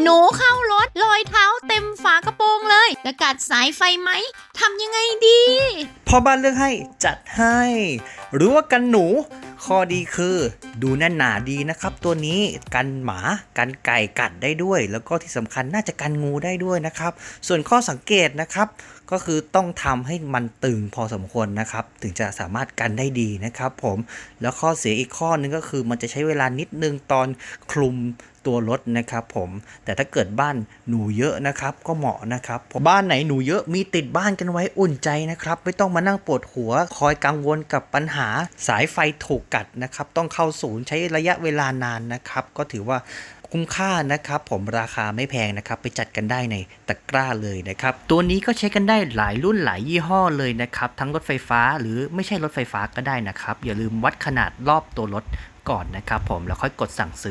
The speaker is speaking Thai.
หนูเข้ารถรอยเท้าเต็มฝากระโปรงเลยจะกัดสายไฟไหมทำยังไงดีพ่อบ้านเลือกให้จัดให้หรือว่ากันหนู ข้อดีคือ ดูแน่นหนาดีนะครับ ตัวนี้กันหมากันไก่กัดได้ด้วย แล้วก็ที่สำคัญน่าจะกันงูได้ด้วยนะครับ ส่วนข้อสังเกตนะครับ ก็คือต้องทำให้มันตึงพอสมควรนะครับ ถึงจะสามารถกันได้ดีนะครับผมแล้วข้อเสียอีกข้อนึงก็คือมันจะใช้เวลานิดนึงตอนคลุมตัวรถนะครับผมแต่ถ้าเกิดบ้านหนูเยอะนะครับก็เหมาะนะครับบ้านไหนหนูเยอะมีติดบ้านกันไว้อุ่นใจนะครับ ไม่ต้องมานั่งปวดหัว คอยกังวลกับปัญหาสายไฟถูกกัดนะครับ ต้องเข้าศูนย์ใช้ระยะเวลานานนะครับ ก็ถือว่า คุ้มค่านะครับ ผมราคาไม่แพงนะครับ ไปจัดกันได้ในตะกร้าเลยนะครับ ตัวนี้ก็ใช้กันได้หลายรุ่นหลายยี่ห้อเลยนะครับ ทั้งรถไฟฟ้าหรือไม่ใช่รถไฟฟ้าก็ได้นะครับ อย่าลืมวัดขนาดรอบตัวรถก่อนนะครับ ผมแล้วค่อยกดสั่งซื้อ